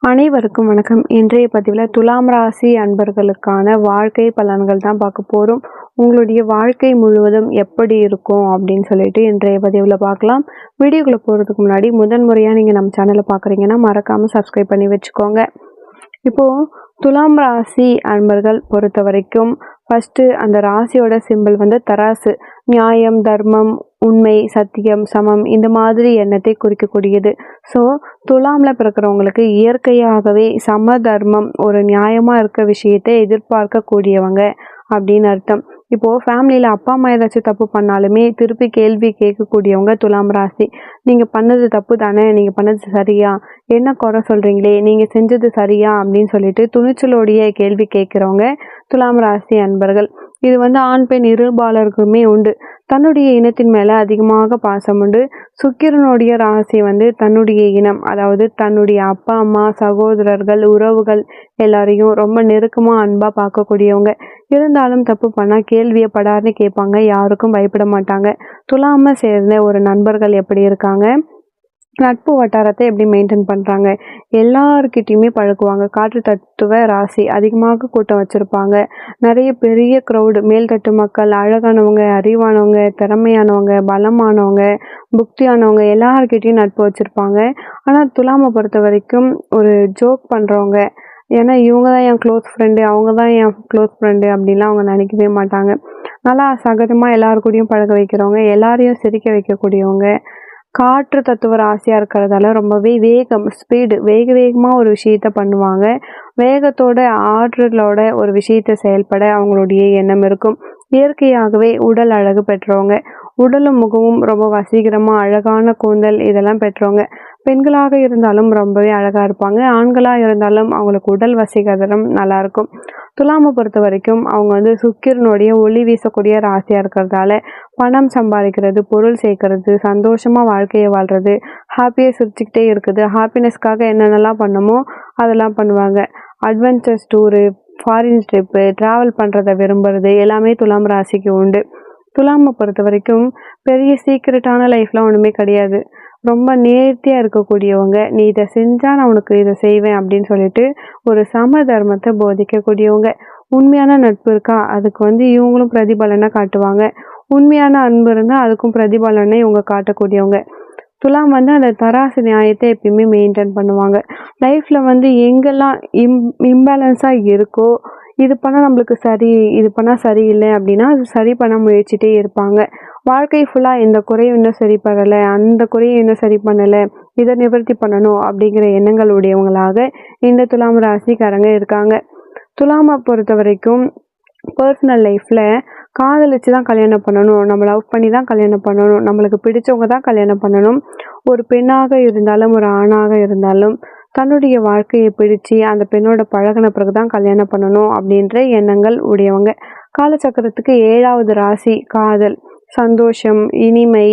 அனைவருக்கும் வணக்கம். இன்றைய பதிவில் துலாம் ராசி அன்பர்களுக்கான வாழ்க்கை பலன்கள் தான் பார்க்க போகிறோம் உங்களுடைய வாழ்க்கை முழுவதும் எப்படி இருக்கும் அப்படின்னு சொல்லிட்டு இன்றைய பதிவில் பார்க்கலாம். வீடியோக்குள்ளே போகிறதுக்கு முன்னாடி முதன் முறையாக நீங்கள் நம்ம சேனலை பார்க்குறீங்கன்னா மறக்காமல் சப்ஸ்கிரைப் பண்ணி வச்சுக்கோங்க. இப்போது துலாம் ராசி அன்பர்கள் பொறுத்த வரைக்கும் ஃபஸ்ட்டு அந்த ராசியோட சிம்பிள் வந்து தராசு. நியாயம் தர்மம் உண்மை சத்தியம் சமம் இந்த மாதிரி எண்ணத்தை குறிக்கக்கூடியது. ஸோ துலாமில் பிறக்கிறவங்களுக்கு இயற்கையாகவே சம தர்மம் ஒரு நியாயமாக இருக்க விஷயத்தை எதிர்பார்க்கக்கூடியவங்க அப்படின்னு அர்த்தம். இப்போது ஃபேமிலியில் அப்பா அம்மா ஏதாச்சும் தப்பு பண்ணாலுமே திருப்பி கேள்வி கேட்கக்கூடியவங்க துலாம் ராசி. நீங்கள் பண்ணது தப்பு தானே நீங்கள் பண்ணது சரியா? என்ன குறை சொல்கிறீங்களே நீங்கள் செஞ்சது சரியா? அப்படின்னு சொல்லிட்டு துணிச்சலோடைய கேள்வி கேட்குறவங்க துலாம் ராசி அன்பர்கள். இது வந்து ஆண் பெண் இருபாலருக்குமே உண்டு. தன்னுடைய இனத்தின் மேலே அதிகமாக பாசம் உண்டு. சுக்கிரனுடைய ராசி வந்து தன்னுடைய இனம் அதாவது தன்னுடைய அப்பா அம்மா சகோதரர்கள் உறவுகள் எல்லாரையும் ரொம்ப நெருக்கமாக அன்பாக பார்க்கக்கூடியவங்க. இருந்தாலும் தப்பு பண்ணால் கேள்வியை படார்னு கேட்பாங்க யாருக்கும் பயப்பட மாட்டாங்க. துலாமல் சேர்ந்த ஒரு நண்பர்கள் எப்படி இருக்காங்க? நட்பு வட்டாரத்தை எப்படி மெயின்டைன் பண்ணுறாங்க எல்லாருக்கிட்டேயுமே பழகுவாங்க. காற்று தத்துவ ராசி அதிகமாக கூட்டம் வச்சுருப்பாங்க. நிறைய பெரிய க்ரௌடு மேல்தட்டு மக்கள் அழகானவங்க அறிவானவங்க திறமையானவங்க பலமானவங்க புக்தியானவங்க எல்லாருக்கிட்டேயும் நட்பு வச்சுருப்பாங்க. ஆனால் துலாமை பொறுத்த வரைக்கும் ஒரு ஜோக் பண்ணுறவங்க ஏன்னா இவங்க தான் என் க்ளோஸ் ஃப்ரெண்டு அவங்க தான் என் க்ளோஸ் ஃப்ரெண்டு அப்படின்லாம் அவங்க நினைக்கவே மாட்டாங்க. நல்லா சகஜமாக எல்லாருக்கூடையும் பழக வைக்கிறவங்க எல்லாரையும் சிரிக்க வைக்கக்கூடியவங்க. காற்று தத்துவ ராசியாக இருக்கிறதால ரொம்பவே வேகம் ஸ்பீடு வேக வேகமாக ஒரு விஷயத்த பண்ணுவாங்க. வேகத்தோட ஆற்றலோட ஒரு விஷயத்தை செயல்பட அவங்களுடைய எண்ணம் இருக்கும். இயற்கையாகவே உடல் அழகு பெற்றவங்க. உடலும் முகமும் ரொம்ப வசீகரமாக அழகான கூந்தல் இதெல்லாம் பெற்றவங்க. பெண்களாக இருந்தாலும் ரொம்பவே அழகாக இருப்பாங்க. ஆண்களாக இருந்தாலும் அவங்களுக்கு உடல் வசீகரம் நல்லாயிருக்கும் துலாமை பொறுத்த வரைக்கும் அவங்க வந்து சுக்கிரனுடைய ஒளி வீசக்கூடிய ராசியாக இருக்கிறதால பணம் சம்பாதிக்கிறது பொருள் சேர்க்கறது சந்தோஷமாக வாழ்க்கையை வாழ்கிறது ஹாப்பியாக சிரிச்சுக்கிட்டே இருக்குது. ஹாப்பினஸ்க்காக என்னென்னலாம் பண்ணுமோ அதெல்லாம் பண்ணுவாங்க. Adventures tour foreign trip travel பண்ணுறதை விரும்புறது எல்லாமே துலாம் ராசிக்கு உண்டு. துலாமை பொறுத்த வரைக்கும் பெரிய சீக்ரெட்டான லைஃப்லாம் ஒன்றுமே கிடையாது. ரொம்ப நேர்த்தியாக இருக்கக்கூடியவங்க நீ இதை செஞ்சால் நான் உனக்கு இதை செய்வேன் அப்படின்னு சொல்லிட்டு ஒரு சம தர்மத்தை போதிக்கக்கூடியவங்க. உண்மையான நட்பு இருக்கா? அதுக்கு வந்து இவங்களும் பிரதிபலனை காட்டுவாங்க. உண்மையான அன்பு இருந்தால் அதுக்கும் பிரதிபலனை இவங்க காட்டக்கூடியவங்க. துலாம் வந்து அந்த தராசு நியாயத்தை எப்பயுமே மெயின்டைன் பண்ணுவாங்க. லைஃப்பில் வந்து எங்கெல்லாம் இம் இம்பேலன்ஸாக இருக்கோ இது பண்ணால் நம்மளுக்கு சரி இது பண்ணால் சரியில்லை அப்படின்னா அது சரி பண்ண முயற்சிட்டே இருப்பாங்க. வாழ்க்கை ஃபுல்லாக இந்த குறையும் இன்னும் சரி பண்ணலை அந்த குறையும் இன்னும் சரி பண்ணலை இதை நிவர்த்தி பண்ணணும் அப்படிங்கிற எண்ணங்கள் உடையவங்களாக இந்த துலாம் ராசிக்காரங்க இருக்காங்க. துலாமை பொறுத்த வரைக்கும் பர்சனல் லைஃப்பில் காதலிச்சு தான் கல்யாணம் பண்ணணும் நம்ம லவ் பண்ணி தான் கல்யாணம் பண்ணணும் நம்மளுக்கு பிடிச்சவங்க தான் கல்யாணம் பண்ணணும். ஒரு பெண்ணாக இருந்தாலும் ஒரு ஆணாக இருந்தாலும் தன்னுடைய வாழ்க்கையை பிடிச்சு அந்த பெண்ணோட பழகின பிறகு தான் கல்யாணம் பண்ணணும் அப்படின்ற எண்ணங்கள் உடையவங்க. காலச்சக்கரத்துக்கு ஏழாவது ராசி காதல். சந்தோஷம் இனிமை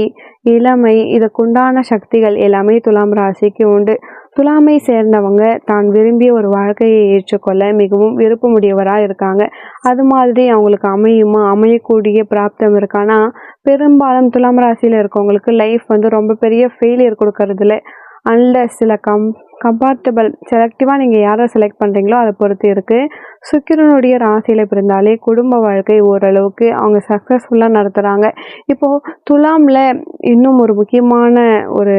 இளமை இதுக்குண்டான சக்திகள் எல்லாமே துலாம் ராசிக்கு உண்டு. துலாமை சேர்ந்தவங்க தான் விரும்பிய ஒரு வாழ்க்கையை ஏற்றுக்கொள்ள மிகவும் விருப்பமுடையவராக இருக்காங்க. அது மாதிரி அவங்களுக்கு அமையுமா? அமையக்கூடிய பிராப்தம் இருக்கானா பெரும்பாலும் துலாம் ராசியில் இருக்கவங்களுக்கு லைஃப் வந்து ரொம்ப பெரிய ஃபெயிலியர் கொடுக்கறதுல அன்ல சில கம் கம்ஃபர்டபுள் செலக்டிவாக நீங்கள் யாரை செலக்ட் பண்ணுறீங்களோ அதை பொறுத்து இருக்குது சுக்கிரனுடைய ராசியில் பிறந்தாலே குடும்ப வாழ்க்கை ஓரளவுக்கு அவங்க சக்ஸஸ்ஃபுல்லாக நடத்துகிறாங்க இப்போது துலாமில் இன்னும் ஒரு முக்கியமான ஒரு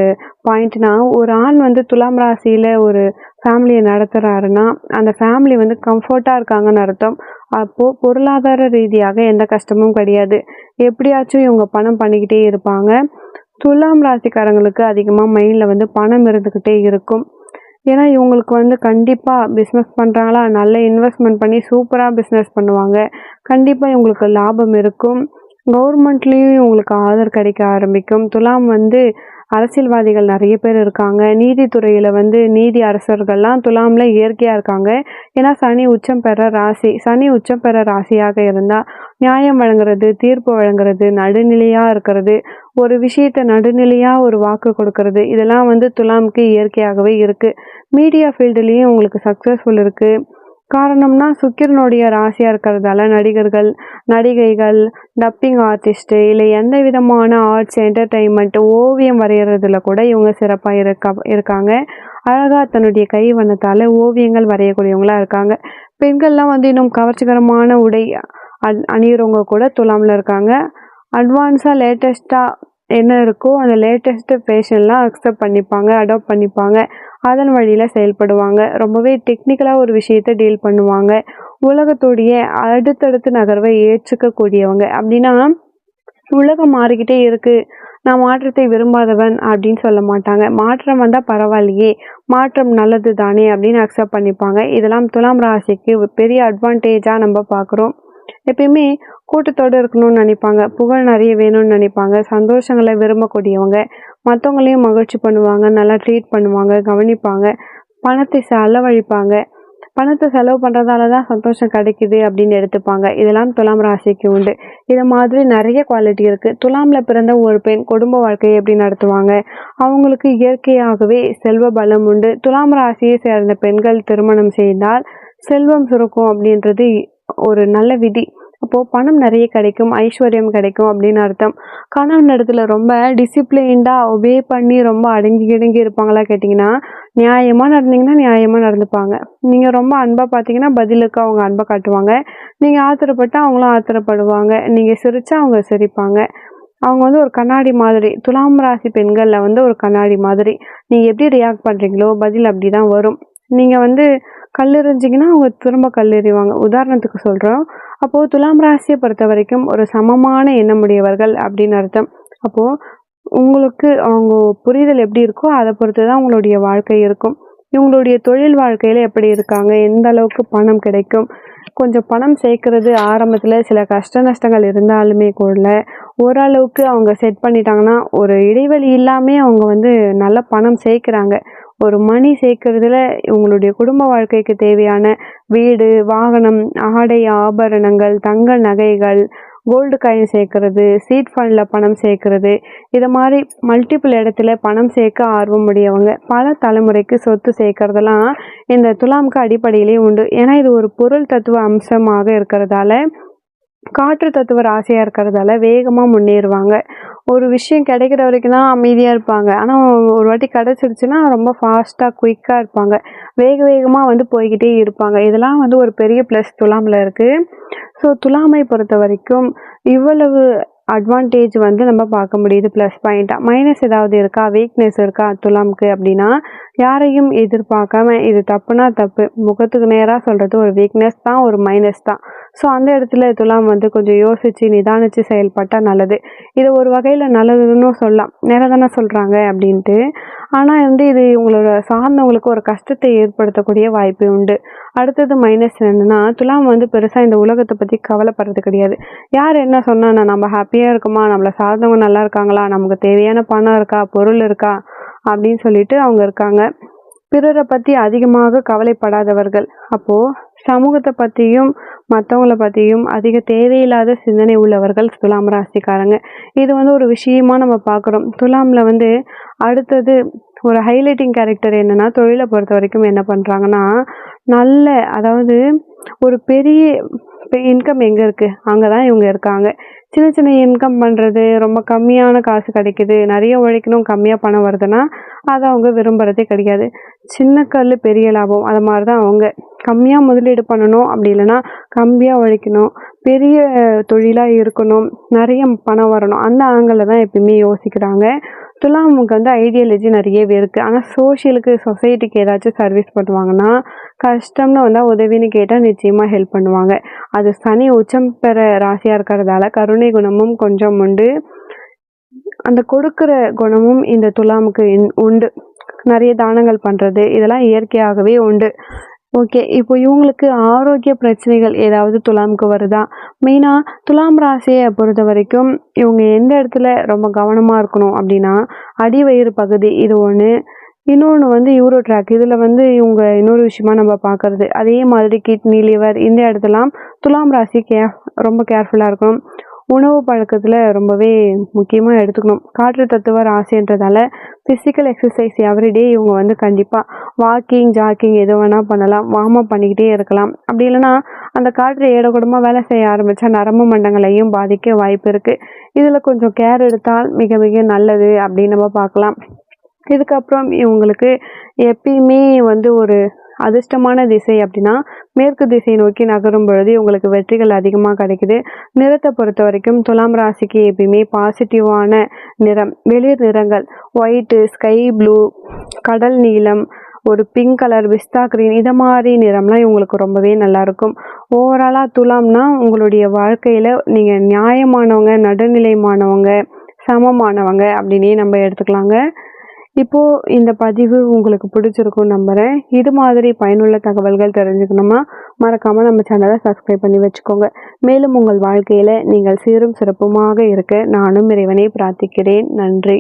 பாயிண்ட்னா ஒரு ஆண் வந்து துலாம் ராசியில் ஒரு ஃபேமிலியை நடத்துகிறாருன்னா அந்த ஃபேமிலி வந்து கம்ஃபர்ட்டாக இருக்காங்கன்னு அர்த்தம். அப்போது பொருளாதார ரீதியாக எந்த கஷ்டமும் கிடையாது. எப்படியாச்சும் இவங்க பணம் பண்ணிக்கிட்டே இருப்பாங்க. துலாம் ராசிக்காரங்களுக்கு அதிகமாக மைண்டில் வந்து பணம் இருந்துக்கிட்டே இருக்கும். ஏன்னா இவங்களுக்கு வந்து கண்டிப்பாக பிஸ்னஸ் பண்ணுறாங்களா நல்ல இன்வெஸ்ட்மெண்ட் பண்ணி சூப்பராக பிஸ்னஸ் பண்ணுவாங்க. கண்டிப்பாக இவங்களுக்கு லாபம் இருக்கும். கவர்மெண்ட்லேயும் இவங்களுக்கு ஆதரவு கிடைக்க ஆரம்பிக்கும். துலாம் வந்து அரசியல்வாதிகள் நிறைய பேர் இருக்காங்க. நீதித்துறையில் வந்து நீதி அரசர்கள்லாம் துலாமில் இயற்கையாக இருக்காங்க. ஏன்னா சனி உச்சம் பெற ராசி சனி உச்சம் பெற ராசியாக இருந்தால் நியாயம் வழங்குறது தீர்ப்பு வழங்குறது நடுநிலையாக இருக்கிறது ஒரு விஷயத்தை நடுநிலையாக ஒரு வாக்கு கொடுக்கறது இதெல்லாம் வந்து துலாமுக்கு இயற்கையாகவே இருக்குது மீடியா ஃபீல்டுலேயும் உங்களுக்கு சக்ஸஸ்ஃபுல் இருக்குது காரணம்னா சுக்கிரனுடைய ராசியாக இருக்கிறதால நடிகர்கள் நடிகைகள் டப்பிங் ஆர்டிஸ்ட்டு இல்லை எந்த விதமான ஆர்ட்ஸ் என்டர்டெயின்மெண்ட் ஓவியம் வரைகிறதுல கூட இவங்க சிறப்பாக இருக்க இருக்காங்க. அழகாக தன்னுடைய கை வண்ணத்தால் ஓவியங்கள் வரையக்கூடியவங்களாக இருக்காங்க. பெண்கள்லாம் வந்து இன்னும் கவர்ச்சிகரமான உடை அணியிறவங்க கூட துலாமில் இருக்காங்க. அட்வான்ஸாக லேட்டஸ்ட்டாக என்ன இருக்கோ அந்த லேட்டஸ்ட்டு ஃபேஷன்லாம் அக்செப்ட் பண்ணிப்பாங்க அடாப்ட் பண்ணிப்பாங்க. அதன் வழியில் செயல்படுவாங்க. ரொம்பவே டெக்னிக்கலாக ஒரு விஷயத்தை டீல் பண்ணுவாங்க. உலகத்துடைய அடுத்தடுத்து நகர்வை ஏற்றுக்கக்கூடியவங்க. அப்படின்னா உலகம் மாறிக்கிட்டே இருக்குது நான் மாற்றத்தை விரும்பாதவன் அப்படின்னு சொல்ல மாட்டாங்க. மாற்றம் வந்தால் பரவாயில்லையே. மாற்றம் நல்லது தானே அப்படின்னு அக்செப்ட் பண்ணிப்பாங்க. இதெல்லாம் துலாம் ராசிக்கு பெரிய அட்வான்டேஜாக நம்ம பார்க்குறோம். எப்பயுமே கூட்டத்தோடு இருக்கணும்னு நினைப்பாங்க. புகழ் நிறைய வேணும்னு நினைப்பாங்க. சந்தோஷங்களை விரும்பக்கூடியவங்க. மற்றவங்களையும் மகிழ்ச்சி பண்ணுவாங்க நல்லா ட்ரீட் பண்ணுவாங்க கவனிப்பாங்க பணத்தை செலவழிப்பாங்க. பணத்தை செலவு பண்ணுறதால தான் சந்தோஷம் கிடைக்குது அப்படின்னு எடுத்துப்பாங்க. இதெல்லாம் துலாம் ராசிக்கு உண்டு. இது மாதிரி நிறைய குவாலிட்டி இருக்குது துலாமில் பிறந்த ஒரு பெண் குடும்ப வாழ்க்கையை எப்படி நடத்துவாங்க? அவங்களுக்கு இயற்கையாகவே செல்வ பலம் உண்டு. துலாம் ராசியை சேர்ந்த பெண்கள் திருமணம் செய்தால் செல்வம் சுருக்கும் அப்படின்றது ஒரு நல்ல விதி. அப்போது பணம் நிறைய கிடைக்கும் ஐஸ்வர்யம் கிடைக்கும் அப்படின்னு அர்த்தம். கணவன் இடத்துல ரொம்ப டிசிப்ளின்டாக ஒபே பண்ணி ரொம்ப அடங்கி கிடங்கி இருப்பாங்களா கேட்டிங்கன்னா நியாயமாக நடந்தீங்கன்னா நியாயமாக நடந்துப்பாங்க. நீங்கள் ரொம்ப அன்பாக பார்த்தீங்கன்னா பதிலுக்கு அவங்க அன்பை காட்டுவாங்க. நீங்கள் ஆத்திரப்பட்டால் அவங்களும் ஆத்திரப்படுவாங்க. நீங்கள் சிரித்தா அவங்க சிரிப்பாங்க. அவங்க வந்து ஒரு கண்ணாடி மாதிரி துலாம் ராசி பெண்களில் வந்து ஒரு கண்ணாடி மாதிரி. நீங்கள் எப்படி ரியாக்ட் பண்ணுறீங்களோ பதில் அப்படி தான் வரும். நீங்கள் வந்து கல்லெறிஞ்சிங்கன்னா அவங்க திரும்ப கல்லெறிவாங்க. உதாரணத்துக்கு சொல்கிறோம் அப்போது துலாம் ராசியை பொறுத்த வரைக்கும் ஒரு சமமான எண்ணமுடையவர்கள் அப்படின்னு அர்த்தம். அப்போது உங்களுக்கு அவங்க புரிதல் எப்படி இருக்கோ அதை பொறுத்து தான் உங்களுடைய வாழ்க்கை இருக்கும். இவங்களுடைய தொழில் வாழ்க்கையில் எப்படி இருக்காங்க? எந்த அளவுக்கு பணம் கிடைக்கும்? கொஞ்சம் பணம் சேர்க்கறது ஆரம்பத்தில் சில கஷ்ட நஷ்டங்கள் இருந்தாலுமே கூட ஓரளவுக்கு அவங்க செட் பண்ணிட்டாங்கன்னா ஒரு இடைவெளி இல்லாமல் அவங்க வந்து நல்ல பணம் சேர்க்குறாங்க. ஒரு மணி சேர்க்கறதுல உங்களுடைய குடும்ப வாழ்க்கைக்கு தேவையான வீடு வாகனம் ஆடை ஆபரணங்கள் தங்க நகைகள் கோல்டு காயின் சேர்க்கறது சீட் ஃபண்டில் பணம் சேர்க்கறது இதை மாதிரி மல்டிபிள் இடத்துல பணம் சேர்க்க ஆர்வம் உடையவங்க பல தலைமுறைக்கு சொத்து சேர்க்கறதெல்லாம் இந்த துலாமுக்கு அடிப்படையிலேயே உண்டு. ஏன்னா இது ஒரு பொருள் தத்துவ அம்சமாக இருக்கிறதால காற்று தத்துவ ராசியாக இருக்கிறதால வேகமாக முன்னேறுவாங்க. ஒரு விஷயம் கிடைக்கிற வரைக்கும் தான் அமைதியாக இருப்பாங்க. ஆனால் ஒரு வாட்டி கிடச்சிருச்சுன்னா ரொம்ப ஃபாஸ்ட்டாக குயிக்காக இருப்பாங்க. வேக வேகமாக வந்து போய்கிட்டே இருப்பாங்க. இதெல்லாம் வந்து ஒரு பெரிய ப்ளஸ் துலாமில் இருக்குது ஸோ துலாமை பொறுத்த வரைக்கும் இவ்வளவு அட்வான்டேஜ் வந்து நம்ம பார்க்க முடியுது ப்ளஸ் பாயிண்ட்டாக மைனஸ் ஏதாவது இருக்கா? வீக்னஸ் இருக்கா? துலாம்க்கு அப்படின்னா யாரையும் எதிர்பார்க்காம இது தப்புனா தப்பு. முகத்துக்கு நேராக சொல்கிறது ஒரு வீக்னஸ் தான் ஒரு மைனஸ் தான். ஸோ அந்த இடத்துல துலாம் வந்து கொஞ்சம் யோசித்து நிதானித்து செயல்பட்டால் நல்லது. இது ஒரு வகையில் நல்லதுன்னு சொல்லலாம். நேராக தானே சொல்கிறாங்க அப்படின்ட்டு. ஆனால் வந்து இது உங்களோட சார்ந்தவங்களுக்கு ஒரு கஷ்டத்தை ஏற்படுத்தக்கூடிய வாய்ப்பு உண்டு. அடுத்தது மைனஸ் என்னென்னா துலாம் வந்து பெருசாக இந்த உலகத்தை பற்றி கவலைப்படுறது கிடையாது. யார் என்ன சொன்னால் நம்ம ஹாப்பியாக இருக்குமா? நம்மளை சார்ந்தவங்க நல்லா இருக்காங்களா? நமக்கு தேவையான பணம் இருக்கா? பொருள் இருக்கா? அப்படின்னு சொல்லிட்டு அவங்க இருக்காங்க. பிறரை பற்றி அதிகமாக கவலைப்படாதவர்கள். அப்போது சமூகத்தை பற்றியும் மற்றவங்கள பற்றியும் அதிக தேவையில்லாத சிந்தனை உள்ளவர்கள் துலாம் ராசிக்காரங்க. இது வந்து ஒரு விஷயமா நம்ம பார்க்குறோம். துலாமில் வந்து அடுத்தது ஒரு ஹைலைட்டிங் கேரக்டர் என்னென்னா தொழிலை பொறுத்த வரைக்கும் என்ன பண்ணுறாங்கன்னா நல்ல அதாவது ஒரு பெரிய இன்கம் எங்கே இருக்குது அங்கே தான் இவங்க இருக்காங்க. சின்ன சின்ன இன்கம் பண்ணுறது ரொம்ப கம்மியான காசு கிடைக்குது. நிறைய உழைக்கணும் கம்மியாக பணம் வருதுன்னா அதை அவங்க விரும்புகிறதே கிடையாது. சின்ன கல் பெரிய லாபம் அது மாதிரி தான் அவங்க. கம்மியாக முதலீடு பண்ணணும் அப்படி இல்லைன்னா கம்மியாக உழைக்கணும். பெரிய தொழிலாக இருக்கணும். நிறைய பணம் வரணும். அந்த ஆங்கிளில் தான் எப்பயுமே யோசிக்கிறாங்க. துலாமுக்கு வந்து ஐடியாலஜி நிறையவே இருக்குது ஆனால் சோஷியலுக்கு சொசைட்டிக்கு ஏதாச்சும் சர்வீஸ் பண்ணுவாங்கன்னா கஷ்டம்னு வந்தால் உதவின்னு கேட்டால் நிச்சயமாக ஹெல்ப் பண்ணுவாங்க. அது சனி உச்சம் பெற ராசியாக இருக்கிறதால கருணை குணமும் கொஞ்சம் உண்டு. அந்த கொடுக்குற குணமும் இந்த துலாமுக்கு உண்டு. நிறைய தானங்கள் பண்ணுறது இதெல்லாம் இயற்கையாகவே உண்டு. ஓகே இப்போ இவங்களுக்கு ஆரோக்கிய பிரச்சனைகள் ஏதாவது துலாமுக்கு வருதா? மெயினாக துலாம் ராசியை பொறுத்த வரைக்கும் இவங்க எந்த இடத்துல ரொம்ப கவனமாக இருக்கணும் அப்படின்னா அடிவயிறு பகுதி இது ஒன்று இன்னொன்று வந்து யூரோ ட்ராக். இதில் வந்து இவங்க இன்னொரு விஷயமா நம்ம பார்க்குறது. அதே மாதிரி கிட்னி லிவர் இந்த இடத்துலாம் துலாம் ராசி கே ரொம்ப கேர்ஃபுல்லாக இருக்கணும். உணவு பழக்கத்தில் ரொம்பவே முக்கியமாக எடுத்துக்கணும். காற்று தத்துவ ராசின்றதால ஃபிசிக்கல் எக்ஸசைஸ் எவ்ரிடே இவங்க வந்து கண்டிப்பாக வாக்கிங் ஜாக்கிங் எது வேணால் பண்ணலாம். வார்ம் அப் பண்ணிக்கிட்டே இருக்கலாம். அப்படி இல்லைன்னா அந்த காற்று ஏடக்கூடமாக வேலை செய்ய ஆரம்பித்தா நரம்பு மண்டங்களையும் பாதிக்க வாய்ப்பு இருக்குது இதில் கொஞ்சம் கேர் எடுத்தால் மிக மிக நல்லது அப்படின்னு நம்ம பார்க்கலாம். இதுக்கப்புறம் இவங்களுக்கு எப்பயுமே வந்து ஒரு அதிர்ஷ்டமான திசை அப்படின்னா மேற்கு திசை நோக்கி நகரும் பொழுது உங்களுக்கு வெற்றிகள் அதிகமாக கிடைக்குது. நிறத்தை பொறுத்த வரைக்கும் துலாம் ராசிக்கு எப்பயுமே பாசிட்டிவான நிறம் வெளிர் நிறங்கள் ஒயிட்டு ஸ்கை ப்ளூ கடல் நீளம் ஒரு பிங்க் கலர் பிஸ்தா கிரீன் இதை மாதிரி நிறம்லாம் இவங்களுக்கு ரொம்பவே நல்லா இருக்கும். ஓவராலாக துலாம்னா உங்களுடைய வாழ்க்கையில் நீங்கள் நியாயமானவங்க நடுநிலைமானவங்க சமமானவங்க அப்படின்னே நம்ம எடுத்துக்கலாங்க. இப்போது இந்த பதிவு உங்களுக்கு பிடிச்சிருக்கும் நம்புகிறேன் இது மாதிரி பயனுள்ள தகவல்கள் தெரிஞ்சுக்கணுமா? மறக்காமல் நம்ம சேனலை சப்ஸ்கிரைப் பண்ணி வச்சுக்கோங்க. மேலும் உங்கள் வாழ்க்கையில் நீங்கள் சீரும் சிறப்புமாக இருக்க நானும் இறைவனை பிரார்த்திக்கிறேன். நன்றி.